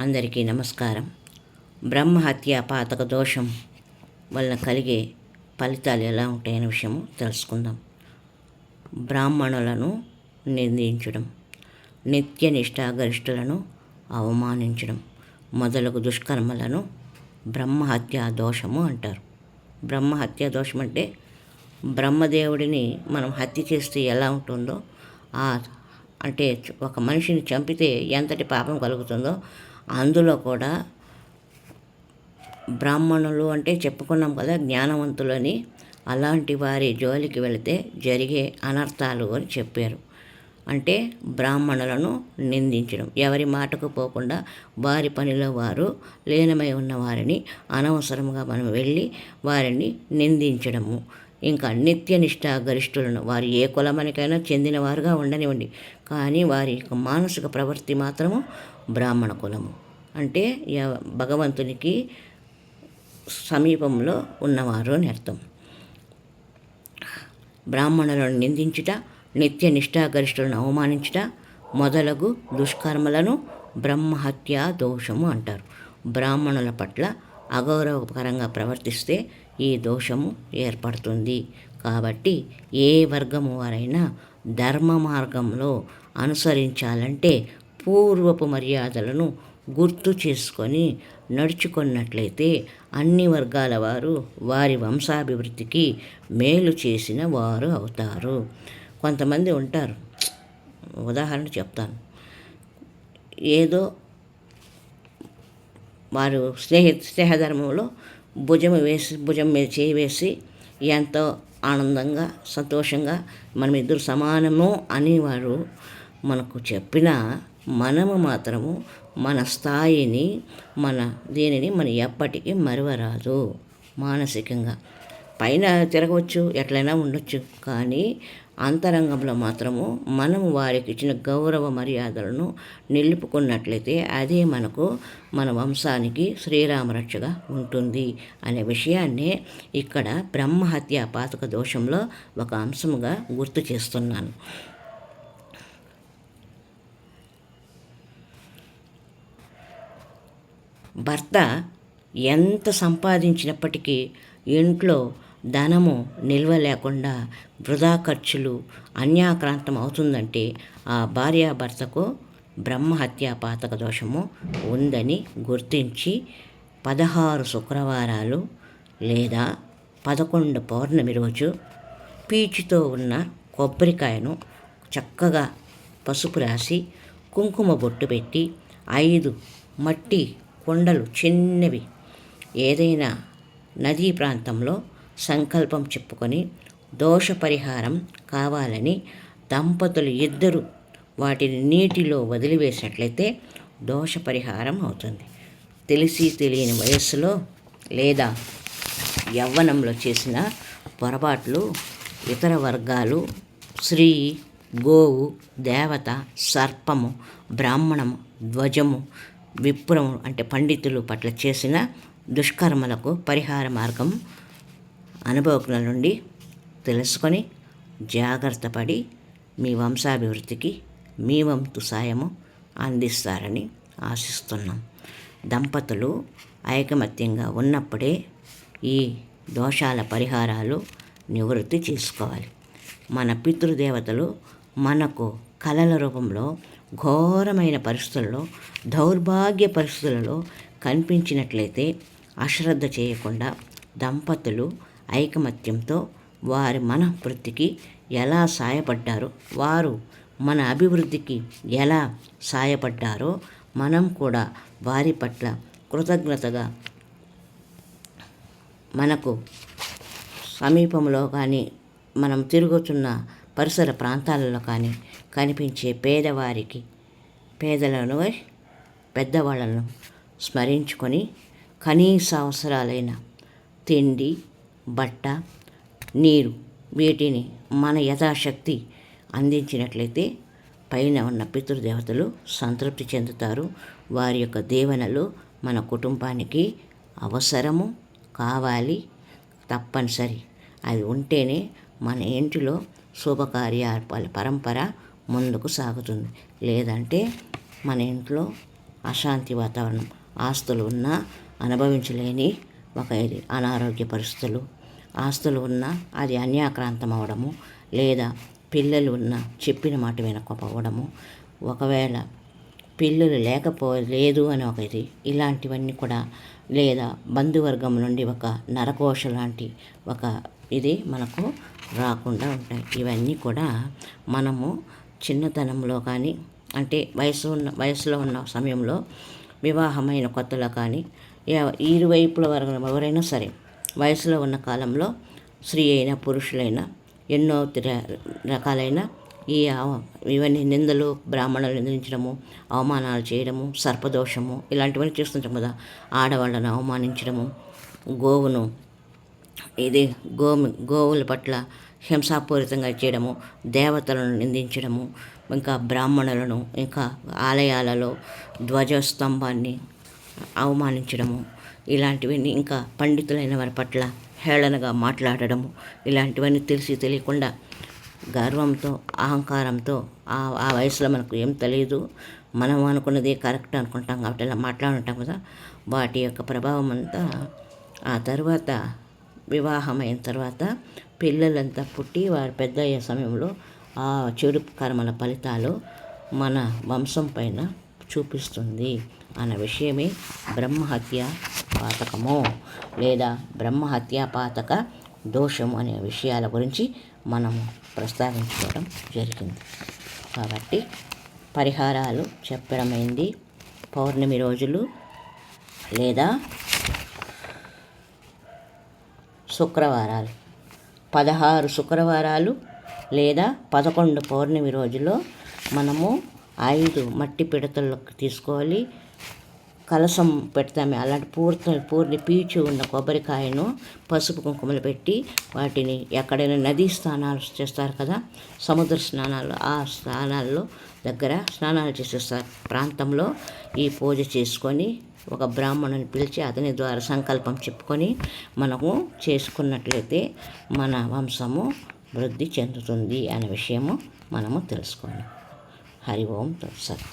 అందరికీ నమస్కారం. బ్రహ్మహత్య పాతక దోషం వలన కలిగే ఫలితాలు ఎలా ఉంటాయనే విషయము తెలుసుకుందాం. బ్రాహ్మణులను నిందించడం నిత్య నిష్ఠాగరిష్ఠులను అవమానించడం మొదలగు దుష్కర్మలను బ్రహ్మహత్య దోషము అంటారు. బ్రహ్మహత్య దోషం అంటే బ్రహ్మదేవుడిని మనం హత్య చేస్తే ఎలా ఉంటుందో ఆ అంటే ఒక మనిషిని చంపితే ఎంతటి పాపం కలుగుతుందో అందులో కూడా బ్రాహ్మణులు అంటే చెప్పుకున్నాం కదా జ్ఞానవంతులని అలాంటి వారి జోలికి వెళితే జరిగే అనర్థాలు అని చెప్పారు. అంటే బ్రాహ్మణులను నిందించడం. ఎవరి మాటకు పోకుండా వారి పనిలో వారు లీనమై ఉన్న వారిని అనవసరంగా మనం వెళ్ళి వారిని నిందించడము. ఇంకా నిత్యనిష్ట గరిష్ఠులను. వారు ఏ కులమనికైనా చెందినవారుగా ఉండనివ్వండి. కానీ వారి యొక్క మానసిక ప్రవృత్తి మాత్రము బ్రాహ్మణ కులము. అంటే భగవంతునికి సమీపంలో ఉన్నవారు అని అర్థం. బ్రాహ్మణులను నిందించుట నిత్య నిష్ఠాగరిష్ఠులను అవమానించుట మొదలగు దుష్కర్మలను బ్రహ్మహత్యా దోషము అంటారు. బ్రాహ్మణుల పట్ల అగౌరవకరంగా ప్రవర్తిస్తే ఈ దోషము ఏర్పడుతుంది. కాబట్టి ఏ వర్గము వారైనా ధర్మ మార్గంలో అనుసరించాలంటే పూర్వపు మర్యాదలను గుర్తు చేసుకొని నడుచుకున్నట్లయితే అన్ని వర్గాల వారు వారి వంశాభివృద్ధికి మేలు చేసిన వారు అవుతారు. కొంతమంది ఉంటారు. ఉదాహరణ చెప్తాను. ఏదో వారు స్నేహ స్నేహధర్మంలో భుజం వేసి భుజం మీద చేయి వేసి ఎంతో ఆనందంగా సంతోషంగా మనం ఇద్దరు సమానము అని వారు మనకు చెప్పినా మనము మాత్రము మన స్థాయిని మన దీనిని మనం ఎప్పటికీ మరవరాదు మానసికంగా. పైన తిరగవచ్చు ఎట్లయినా ఉండొచ్చు కానీ అంతరంగంలో మాత్రము మనము వారికి ఇచ్చిన గౌరవ మర్యాదలను నిలుపుకున్నట్లయితే అదే మనకు మన వంశానికి శ్రీరామరక్షగా ఉంటుంది అనే విషయాన్ని ఇక్కడ బ్రహ్మహత్య పాతక దోషంలో ఒక అంశముగా గుర్తు చేస్తున్నాను. భర్త ఎంత సంపాదించినప్పటికీ ఇంట్లో ధనము నిల్వ లేకుండా వృధా ఖర్చులు అన్యాక్రాంతం అవుతుందంటే ఆ భార్యాభర్తకు బ్రహ్మహత్య పాతక దోషము ఉందని గుర్తించి పదహారు శుక్రవారాలు లేదా పదకొండు పౌర్ణమి రోజు పీచుతో ఉన్న కొబ్బరికాయను చక్కగా పసుపు రాసి కుంకుమ బొట్టు పెట్టి ఐదు మట్టి కొండలు చిన్నవి ఏదైనా నదీ ప్రాంతంలో సంకల్పం చెప్పుకొని దోష పరిహారం కావాలని దంపతులు ఇద్దరు వాటిని నీటిలో వదిలివేసినట్లయితే దోష పరిహారం అవుతుంది. తెలిసి తెలియని వయస్సులో లేదా యవ్వనంలో చేసిన పొరపాట్లు ఇతర వర్గాలు స్త్రీ గోవు దేవత సర్పము బ్రాహ్మణము ధ్వజము విప్రము అంటే పండితులు పట్ల చేసిన దుష్కర్మలకు పరిహార మార్గం అనుభవజ్ఞుల నుండి తెలుసుకొని జాగ్రత్త పడి మీ వంశాభివృద్ధికి మీ వంతు సాయము అందిస్తారని ఆశిస్తున్నాం. దంపతులు ఐకమత్యంగా ఉన్నప్పుడే ఈ దోషాల పరిహారాలు నివృత్తి చేసుకోవాలి. మన పితృదేవతలు మనకు కళల రూపంలో ఘోరమైన పరిస్థితుల్లో దౌర్భాగ్య పరిస్థితులలో కనిపించినట్లయితే అశ్రద్ధ చేయకుండా దంపతులు ఐకమత్యంతో వారి మనవృత్తికి ఎలా సాయపడ్డారో వారు మన అభివృద్ధికి ఎలా సాయపడ్డారో మనం కూడా వారి పట్ల కృతజ్ఞతగా మనకు సమీపంలో కానీ మనం తిరుగుతున్న పరిసర ప్రాంతాలలో కానీ కనిపించే పేదవారికి పేదలను పెద్దవాళ్ళను స్మరించుకొని కనీస అవసరాలైన తిండి బట్ట నీరు వీటిని మన యథాశక్తి అందించినట్లయితే పైన ఉన్న పితృదేవతలు సంతృప్తి చెందుతారు. వారి యొక్క దేవనలు మన కుటుంబానికి అవసరము కావాలి తప్పనిసరి. అది ఉంటేనే మన ఇంటిలో శుభకార్యాల పరంపర ముందుకు సాగుతుంది. లేదంటే మన ఇంట్లో అశాంతి వాతావరణం ఆస్తులు ఉన్నా అనుభవించలేని ఒక ఇది అనారోగ్య పరిస్థితులు ఆస్తులు ఉన్నా అది అన్యాక్రాంతం అవడము లేదా పిల్లలు ఉన్నా చెప్పిన మాట వినకపోవడము. ఒకవేళ పిల్లలు లేకపో లేదు అని ఒక ఇది ఇలాంటివన్నీ కూడా లేదా బంధువర్గం నుండి ఒక నరకోశ లాంటి ఒక ఇది మనకు రాకుండా ఉంటాయి. ఇవన్నీ కూడా మనము చిన్నతనంలో కానీ అంటే వయసు ఉన్న వయసులో ఉన్న సమయంలో వివాహమైన కొత్తలో కానీ ఇరువైపుల వరకు ఎవరైనా సరే వయసులో ఉన్న కాలంలో స్త్రీ అయినా పురుషులైనా ఎన్నో రకాలైన ఈ ఇవన్నీ నిందలు బ్రాహ్మణులు నిందించడము అవమానాలు చేయడము సర్పదోషము ఇలాంటివన్నీ చేస్తుంటాం కదా. ఆడవాళ్ళను అవమానించడము గోవును ఇది గోము గోవుల పట్ల హింసాపూరితంగా చేయడము దేవతలను నిందించడము ఇంకా బ్రాహ్మణులను ఇంకా ఆలయాలలో ధ్వజస్తంభాన్ని అవమానించడము ఇలాంటివన్నీ ఇంకా పండితులైన వారి పట్ల హేళనగా మాట్లాడడము ఇలాంటివన్నీ తెలిసి తెలియకుండా గర్వంతో అహంకారంతో ఆ ఆ వయసులో మనకు ఏం తెలియదు మనం అనుకున్నది కరెక్ట్ అనుకుంటాం కాబట్టి ఇలా మాట్లాడుంటాం కదా. వాటి యొక్క ప్రభావం అంతా ఆ తర్వాత వివాహం అయిన తర్వాత పిల్లలంతా పుట్టి వారు పెద్ద అయ్యే సమయంలో ఆ చెడు కర్మల ఫలితాలు మన వంశం పైన చూపిస్తుంది అన్న విషయమే బ్రహ్మహత్య పాతకము లేదా బ్రహ్మహత్య పాతక దోషము అనే విషయాల గురించి మనము ప్రస్తావించుకోవడం జరిగింది. కాబట్టి పరిహారాలు చెప్పడమైంది. పౌర్ణమి రోజులు లేదా శుక్రవారాలు. పదహారు శుక్రవారాలు లేదా పదకొండు పౌర్ణమి రోజులో మనము ఐదు మట్టి పిడతలకు తీసుకోవాలి. కలసం పెడతామే. అలాంటి పూర్తి పూర్తి పీచు ఉన్న కొబ్బరికాయను పసుపు కుంకుమలు పెట్టి వాటిని ఎక్కడైనా నదీ స్నానాలు చేస్తారు కదా? సముద్ర స్నానాలు ఆ స్నానాల్లో దగ్గర స్నానాలు చేసేస్తారు. ప్రాంతంలో ఈ పూజ చేసుకొని ఒక బ్రాహ్మణుని పిలిచి అతని ద్వారా సంకల్పం చెప్పుకొని మనము చేసుకున్నట్లయితే మన వంశము వృద్ధి చెందుతుంది అనే విషయము మనము తెలుసుకోవాలి. హరి ఓం తత్సత్